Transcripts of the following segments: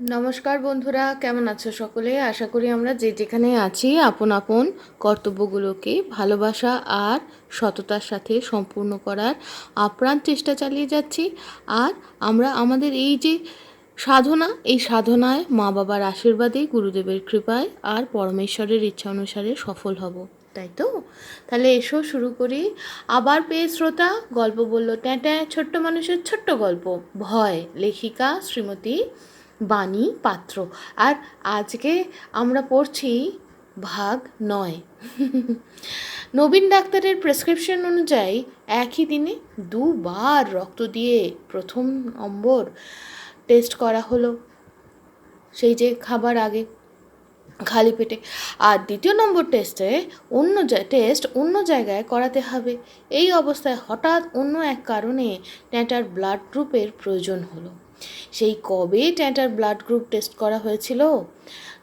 নমস্কার বন্ধুরা, কেমন আছো সকলে? আশা করি আমরা যে যেখানে আছি, আপন আপন কর্তব্যগুলোকে ভালোবাসা আর সততার সাথে সম্পূর্ণ করার আপ্রাণ চেষ্টা চালিয়ে যাচ্ছি। আর আমরা, আমাদের এই যে সাধনা, এই সাধনায় মা বাবার আশীর্বাদে, গুরুদেবের কৃপায় আর পরমেশ্বরের ইচ্ছা অনুসারে সফল হব, তাই তো? তাহলে এসো, শুরু করি। আবার পেয়ে শ্রোতা, গল্প বলল, ট্যাঁ ছোট্ট মানুষের ছোট্ট গল্প। ভয় লেখিকা শ্রীমতী বাণী পাত্র। আর আজকে আমরা পড়ছি ভাগ নয়। নবীন ডাক্তারের প্রেসক্রিপশন অনুযায়ী একই দিনে দুবার রক্ত দিয়ে প্রথম নম্বর টেস্ট করা হলো। সেই যে খাবার আগে খালি পেটে। আর দ্বিতীয় নম্বর টেস্টে অন্য টেস্ট অন্য জায়গায় করাতে হবে। এই অবস্থায় হঠাৎ অন্য এক কারণে ট্যাটার ব্লাড গ্রুপের প্রয়োজন হলো। সেই কবে ট্যাটার ব্লাড গ্রুপ টেস্ট করা হয়েছিল?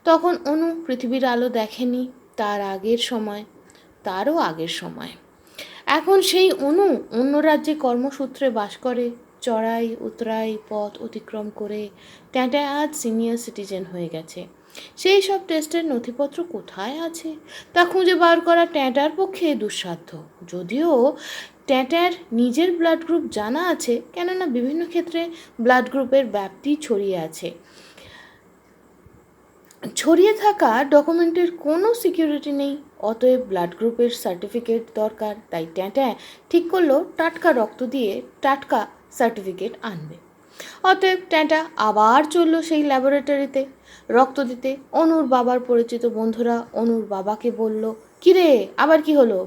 তখন অনু পৃথিবীর আলো দেখেনি তার আগের সময়, তারও আগের সময়। এখন সেই অনু অন্য রাজ্যে কর্মসূত্রে বাস করে, চড়াই, উতরাই, পথ অতিক্রম করে ট্যাটা আজ সিনিয়র সিটিজেন হয়ে গেছে। সেই সব টেস্টের নথিপত্র কোথায় আছে? তা খুঁজে বার করা ট্যাটার পক্ষে দুঃসাধ্য। যদিও ট্যাটার নিজের ব্লাড গ্রুপ জানা আছে, কেননা বিভিন্ন ক্ষেত্রে ব্লাড গ্রুপের ব্যাপ্তি ছড়িয়ে আছে। ছড়িয়ে থাকা ডকুমেন্টের কোনো সিকিউরিটি নেই, অতএব ব্লাড গ্রুপের সার্টিফিকেট দরকার, তাই ট্যাঁট্যা ঠিক করল, টাটকা রক্ত দিয়ে টাটকা সার্টিফিকেট আনবে। অতএব ট্যাঁটা আবার চলল সেই ল্যাবরেটরিতে রক্ত দিতে। অনুর বাবার পরিচিত বন্ধুরা অনুর বাবাকে বলল, কিরে, আবার কি হলো?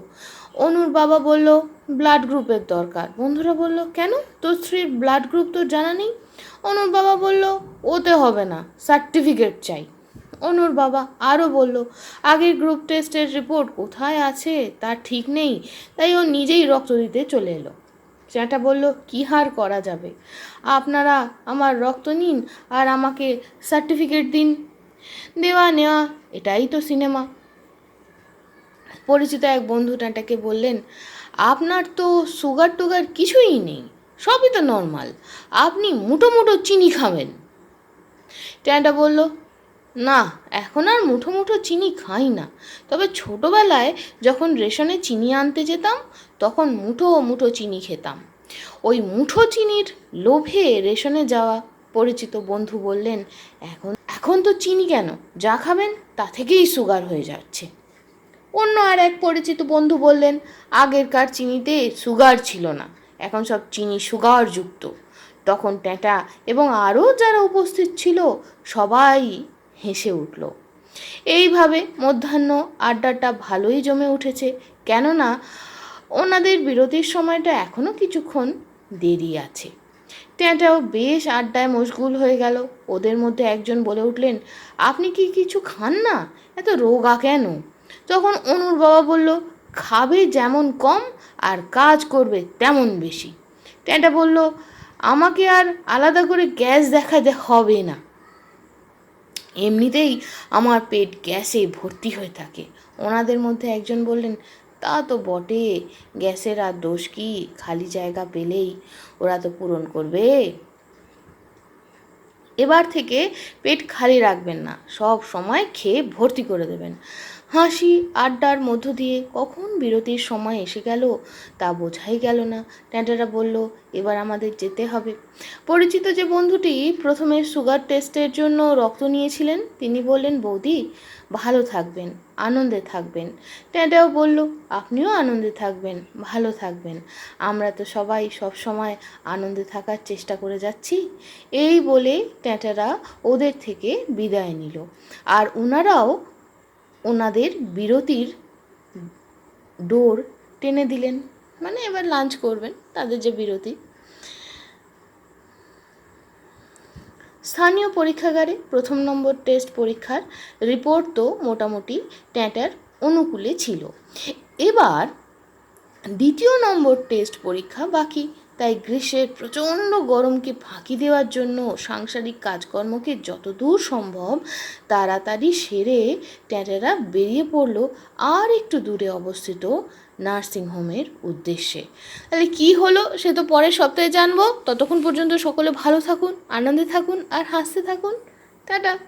অনুর বাবা বলল ব্লাড গ্রুপের দরকার। বন্ধুরা বলল, কেন? তোর স্ত্রীর ব্লাড গ্রুপ তো জানা নেই? অনুর বাবা বলল, ওতে হবে না সার্টিফিকেট চাই। অনুর বাবা আরও বলল, আগের গ্রুপ টেস্টের রিপোর্ট কোথায় আছে? তার ঠিক নেই। তাই ও নিজেই রক্ত দিতে চলে এলো। চ্যাটা বলল, কী হার করা যাবে? আপনারা আমার রক্ত নিন আর আমাকে সার্টিফিকেট দিন। দেওয়া নেওয়া, এটাই তো সিনেমা পরিচিত এক বন্ধু ট্যাটাকে বললেন, আপনার তো সুগার টুগার কিছুই নেই, সবই তো নর্মাল, আপনি মুঠো মুঠো চিনি খাবেন। ট্যাটা বলল, না, এখন আর মুঠো মুঠো চিনি খাই না, তবে ছোটোবেলায় যখন রেশনে চিনি আনতে যেতাম, তখন মুঠো মুঠো চিনি খেতাম। ওই মুঠো চিনির লোভে রেশনে যাওয়া পরিচিত বন্ধু বললেন, এখন এখন তো চিনি কেন? যা খাবেন তা থেকেই সুগার হয়ে যাচ্ছে। অন্য আর এক পরিচিত বন্ধু বললেন, আগেরকার চিনিতে সুগার ছিল না, এখন সব চিনি সুগার যুক্ত তখন ট্যাঁটা এবং আরও যারা উপস্থিত ছিল, সবাই হেসে উঠল। এইভাবে মধ্যাহ্ন আড্ডাটা ভালোই জমে উঠেছে, কেননা ওনাদের বিরতির সময়টা এখনও কিছুক্ষণ দেরি আছে। ট্যাঁটাও বেশ আড্ডায় মশগুল হয়ে গেল। ওদের মধ্যে একজন বলে উঠলেন, আপনি কি কিছু খান না? এত রোগা কেন? তখন অনুর বাবা বলল, খাবে যেমন কম আর কাজ করবে তেমন বেশি। ট্যাঁটা বলল, আমাকে আর আলাদা করে গ্যাস দেখাতে হবে না। এমনিতেই আমার পেট গ্যাসে ভর্তি হয়ে থাকে। ওনাদের মধ্যে একজন বললেন, তা তো বটে, গ্যাসের আর দোষ কি? খালি জায়গা পেলেই ওরা তো পূরণ করবে। এবার থেকে পেট খালি রাখবেন না, সব সময় খেয়ে ভর্তি করে দেবেন। হাসি, আড্ডার মধ্য দিয়ে কখন বিরতির সময় এসে গেল তা বোঝাই গেল না। ট্যাঁটারা বলল, এবার আমাদের যেতে হবে। পরিচিত যে বন্ধুটি প্রথমে সুগার টেস্টের জন্য রক্ত নিয়েছিলেন, তিনি বললেন, বৌদি, ভালো থাকবেন, আনন্দে থাকবেন। ট্যাঁটাও বলল, আপনিও আনন্দে থাকবেন, ভালো থাকবেন। আমরা তো সবাই সব সময় আনন্দে থাকার চেষ্টা করে যাচ্ছি। এই বলে ট্যাঁটারা ওদের থেকে বিদায় নিল। আর ওনারাও ওনাদের বিরতির ডোর টেনে দিলেন। মানে এবার লাঞ্চ করবেন তাদের যে বিরতি। স্থানীয় পরীক্ষাগারে প্রথম নম্বর টেস্ট পরীক্ষার রিপোর্ট তো মোটামুটি ট্যাটার অনুকূলে ছিল। এবার দ্বিতীয় নম্বর টেস্ট পরীক্ষা বাকি তাই গ্রীষ্মের প্রচণ্ড গরমকে ফাঁকি দেওয়ার জন্য সাংসারিক কাজকর্মকে যতদূর সম্ভব তাড়াতাড়ি সেরে ট্যাটেরা বেরিয়ে পড়ল আর একটু দূরে অবস্থিত নার্সিংহোমের উদ্দেশ্যে। তাহলে কি হলো সে তো পরের সপ্তাহে জানব। ততক্ষণ পর্যন্ত সকলে ভালো থাকুন, আনন্দে থাকুন আর হাসতে থাকুন। টাটা।